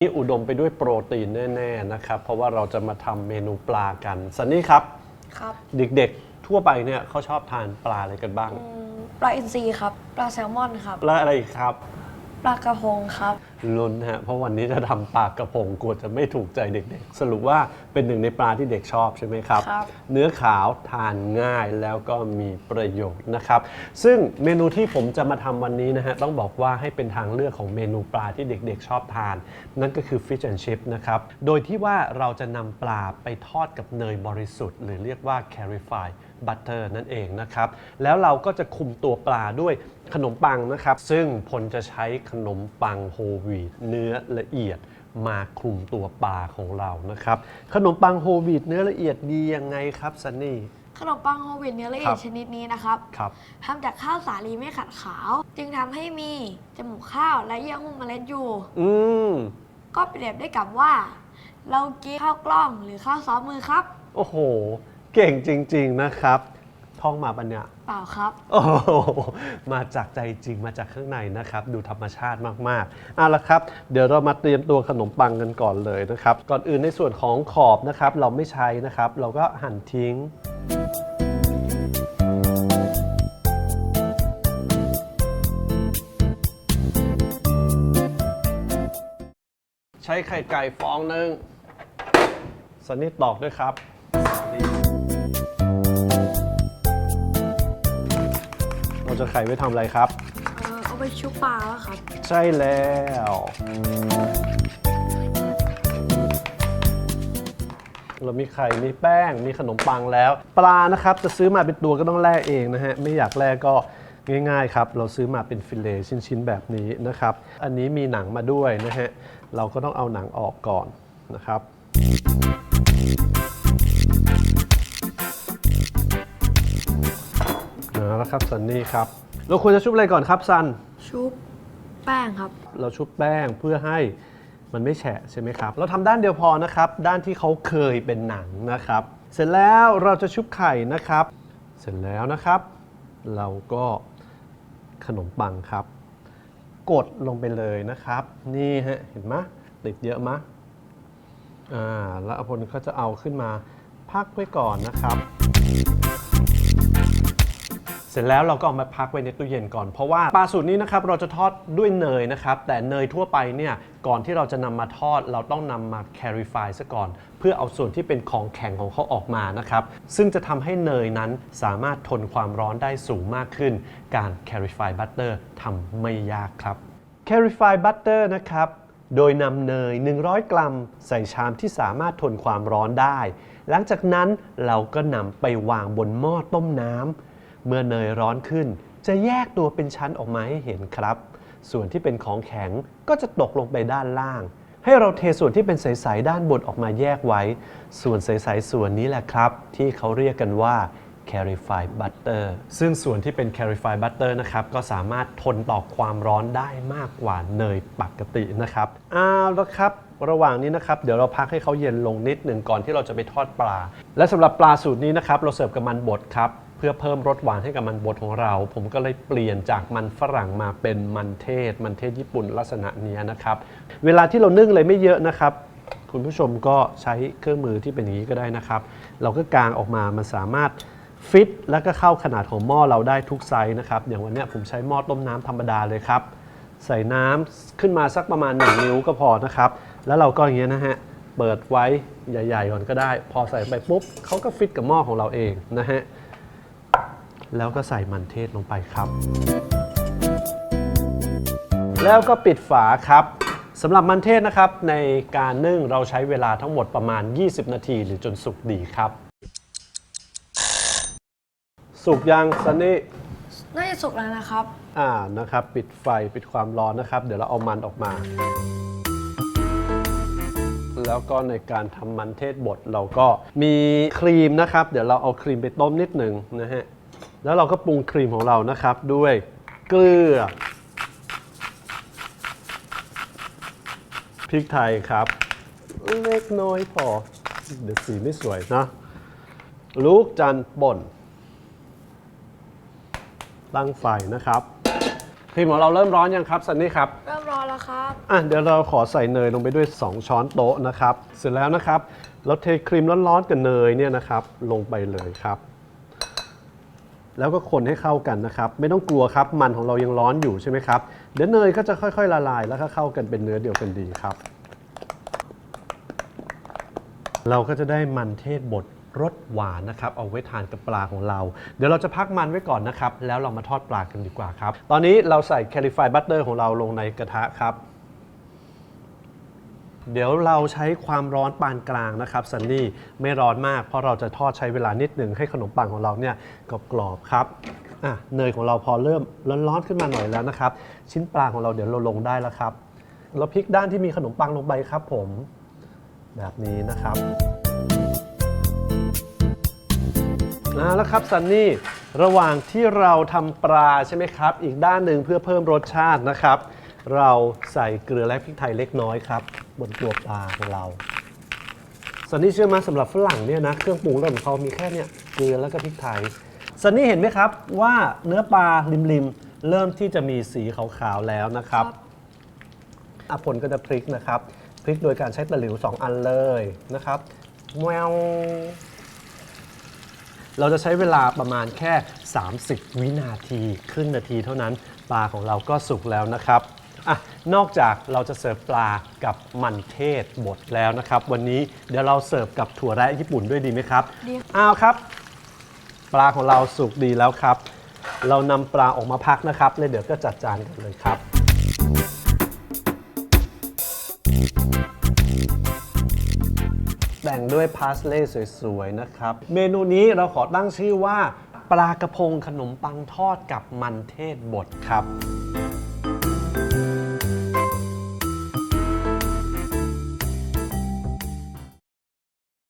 นี่อุดมไปด้วยโปรตีนแน่ๆนะครับ เพราะว่าเราจะมาทำเมนูปลากันสันนี่ครับ ครับเด็กๆ ทั่วไปเนี่ยเขาชอบทานปลาอะไรกันบ้าง อืมปลาอินทรีครับ ปลาแซลมอนครับ แล้วอะไรอีกครับ ปลากระพงครับ ลุ้นฮะเพราะวันนี้จะทำปลากระพงกลัวจะไม่ถูกใจเด็กๆ สรุปว่าเป็นหนึ่งในปลาที่เด็กชอบใช่ไหมครับ ครับ เนื้อขาวทานง่ายแล้วก็มีประโยชน์นะครับ ซึ่งเมนูที่ผมจะมาทำวันนี้นะฮะต้องบอกว่าให้เป็นทางเลือกของเมนูปลาที่เด็กๆชอบทาน นั่นก็คือ fish and chip นะครับ โดยที่ว่าเราจะนำปลาไปทอดกับเนยบริสุทธิ์ หรือเรียกว่า clarified butter นั่นเองนะครับ แล้วเราก็จะคุมตัวปลาด้วยขนมปังนะครับ ซึ่งพลจะใช้ขนมปังโฮลวีตเนื้อละเอียดมาคลุมตัวปลาของเรานะครับ ขนมปังโฮลวีตเนื้อละเอียดดียังไงครับซันนี่ ขนมปังโฮลวีตเนื้อละเอียครัดบชนิดนี้นะครับครับทำจากข้าวสาลีไม่ขัดขาว จึงทำให้มีจมูกข้าวและเยื่อหุ้มเมล็ดอยู่ อืม ก็เปรียบได้กับว่า เรากินข้าวกล้องหรือข้าวซ้อมมือครับ โอ้โห เก่งจริง ๆนะครับ ท่องมาปัญญาเปล่าครับ โอ้โหมาจากใจจริงมาจากข้างในนะครับ ดูธรรมชาติมากๆเอาละครับ เดี๋ยวเรามาเตรียมตัวขนมปังกันก่อนเลยนะครับ ก่อนอื่นในส่วนของขอบนะครับ เราไม่ใช้นะครับ เราก็หั่นทิ้ง ใช้ไข่ไก่ฟองหนึ่งสนนิดตอกด้วยครับ จะไข่ไว้ทำอะไรครับ เออเอาไปชุบปลาแล้วครับ ใช่แล้ว เรามีไข่ มีแป้ง มีขนมปังแล้ว ปลานะครับ จะซื้อมาเป็นตัวก็ต้องแล่เองนะฮะ ไม่อยากแล่ก็ง่ายๆครับ เราซื้อมาเป็นฟิลเลต์ชิ้นๆ แบบนี้นะครับ อันนี้มีหนังมาด้วยนะฮะ เราก็ต้องเอาหนังออกก่อนนะครับ เอาละครับซันนี่ครับ เราควรจะชุบอะไรก่อนครับซัน ชุบแป้งครับ เราชุบแป้งเพื่อให้มันไม่แฉะใช่ไหมครับ เราทำด้านเดียวพอนะครับ ด้านที่เขาเคยเป็นหนังนะครับ เสร็จแล้วเราจะชุบไข่นะครับ เสร็จแล้วนะครับ เราก็ขนมปังครับ กดลงไปเลยนะครับ นี่ฮะเห็นไหมติดเยอะมะอ่าแล้วอภพลก็จะเอาขึ้นมาพักไว้ก่อนนะครับ เสร็จแล้วเราก็เอามาพักไว้ในตู้เย็นก่อน เพราะว่าปลาสูตรนี้นะครับเราจะทอดด้วยเนยนะครับ แต่เนยทั่วไปเนี่ยก่อนที่เราจะนำมาทอด เราต้องนำมา clarify ซะก่อน เพื่อเอาส่วนที่เป็นของแข็งของเขาออกมานะครับ ซึ่งจะทำให้เนยนั้นสามารถทนความร้อนได้สูงมากขึ้น การ clarify butter ทำไม่ยากครับ clarify butter นะครับโดยนำเนย 100 กรัม ใส่ชามที่สามารถทนความร้อนได้ หลังจากนั้นเราก็นำไปวางบนหม้อต้มน้ำ เมื่อเนยร้อนขึ้น จะแยกตัวเป็นชั้นออกมาให้เห็นครับ ส่วนที่เป็นของแข็งก็จะตกลงไปด้านล่าง ให้เราเทส่วนที่เป็นใสๆด้านบนออกมาแยกไว้ ส่วนใสๆส่วนนี้แหละครับ ที่เขาเรียกกันว่า clarified butter ซึ่งส่วนที่เป็น clarified butter นะครับ ก็สามารถทนต่อความร้อนได้มากกว่าเนยปกตินะครับเอาละครับ ระหว่างนี้นะครับ เดี๋ยวเราพักให้เขาเย็นลงนิดหนึ่งก่อนที่เราจะไปทอดปลา และสำหรับปลาสูตรนี้นะครับ เราเสิร์ฟกับมันบดครับ เพื่อเพิ่มรสหวานให้กับมันบดของเรา ผมก็เลยเปลี่ยนจากมันฝรั่งมาเป็นมันเทศ มันเทศญี่ปุ่นลักษณะนี้นะครับ เวลาที่เรานึ่งเลยไม่เยอะนะครับ คุณผู้ชมก็ใช้เครื่องมือที่เป็นอย่างนี้ก็ได้นะครับ เราก็กางออกมามันสามารถฟิตแล้วก็เข้าขนาดของหม้อเราได้ทุกไซส์นะครับ อย่างวันนี้ผมใช้หม้อต้มน้ำธรรมดาเลยครับ ใส่น้ำขึ้นมาสักประมาณ 1 นิ้วก็พอนะครับ แล้วเราก็อย่างเงี้ยนะฮะเปิดไว้ใหญ่ ๆ ก่อนก็ได้ พอใส่ไปปุ๊บเขาก็ฟิตกับหม้อของเราเองนะฮะ แล้วก็ใส่มันเทศลงไปครับ แล้วก็ปิดฝาครับสำหรับมันเทศนะครับในการนึ่งเราใช้เวลาทั้งหมดประมาณ 20 นาที หรือจนสุกดีครับ สุกยังซันนี่น่าจะสุกแล้วนะครับ อ่านะครับ ปิดไฟปิดความร้อนนะครับ เดี๋ยวเราเอามันออกมา แล้วก็ในการทำมันเทศบดเราก็มีครีมนะครับ เดี๋ยวเราเอาครีมไปต้มนิดหนึ่งนะฮะ แล้วเราก็ปรุงครีมของเรานะครับด้วยเกลือพริกไทยครับ เล็กน้อยพอ เดี๋ยวสีไม่สวยนะ ลูกจันทร์ป่น ตั้งไฟนะครับครีมของเราเริ่มร้อนยังครับซันนี่ครับ เริ่มร้อนแล้วแล้วครับ อะเดี๋ยวเราขอใส่เนยลงไปด้วย 2 ช้อนโต๊ะนะครับ เสร็จแล้วนะครับ เราเทครีมร้อนๆกับเนยเนี่ยนะครับ ลงไปเลยครับ แล้วก็คนให้เข้ากันนะครับ ไม่ต้องกลัวครับ มันของเรายังร้อนอยู่ใช่ไหมครับเดี๋ยวเนยก็จะค่อยๆ ละลาย แล้วก็เข้ากันเป็นเนื้อเดียวกันดีครับ เราก็จะได้มันเทศบดรสหวานนะครับ เอาไว้ทานกับปลาของเรา เดี๋ยวเราจะพักมันไว้ก่อนนะครับ แล้วเรามาทอดปลากันดีกว่าครับ ตอนนี้เราใส่แคลิฟายบัตเตอร์ของเราลงในกระทะครับ เดี๋ยวเราใช้ความร้อนปานกลางนะครับซันนี่ไม่ร้อนมากเพราะเราจะทอดใช้เวลานิดหนึ่งให้ขนมปังของเราเนี่ยกรอบๆครับอะเนยของเราพอเริ่มร้อนๆขึ้นมาหน่อยแล้วนะครับ ชิ้นปลาของเราเดี๋ยวเราลงได้แล้วครับเราพลิกด้านที่มีขนมปังลงไปครับ ผมแบบนี้นะครับเอาแล้วครับซันนี่ระหว่างที่เราทำปลาใช่ไหมครับ อีกด้านหนึ่งเพื่อเพิ่มรสชาตินะครับ เราใส่เกลือและพริกไทยเล็กน้อยครับ บนตัวปลาของเราซันนี่เชื่อไหมาสำหรับฝรั่งเนี่ยนะเครื่องปรุงรสของเขามีแค่เนี่ยเกลือแล้วก็พริกไทยซันนี่เห็นไหมครับว่าเนื้อปลาริมๆเริ่มที่จะมีสีขาวๆแล้วนะครับอาพลก็จะพลิกนะครับพลิกโดยการใช้ตะหลิว 2 อันเลยนะครับแววเราจะใช้เวลาประมาณแค่ 30 วินาที ครึ่งนาทีเท่านั้น ปลาของเราก็สุกแล้วนะครับ อะนอกจากเราจะเสิร์ฟปลากับมันเทศบดแล้วนะครับ วันนี้เดี๋ยวเราเสิร์ฟกับถั่วแระญี่ปุ่นด้วยดีไหมครับดีอ้าวครับ ปลาของเราสุกดีแล้วครับ เรานำปลาออกมาพักนะครับแล้วเดี๋ยวก็จัดจานกันเลยครับ แต่งด้วยพาสเล่สวยๆนะครับ เมนูนี้เราขอตั้งชื่อว่า ปลากระพงขนมปังทอดกับมันเทศบดครับ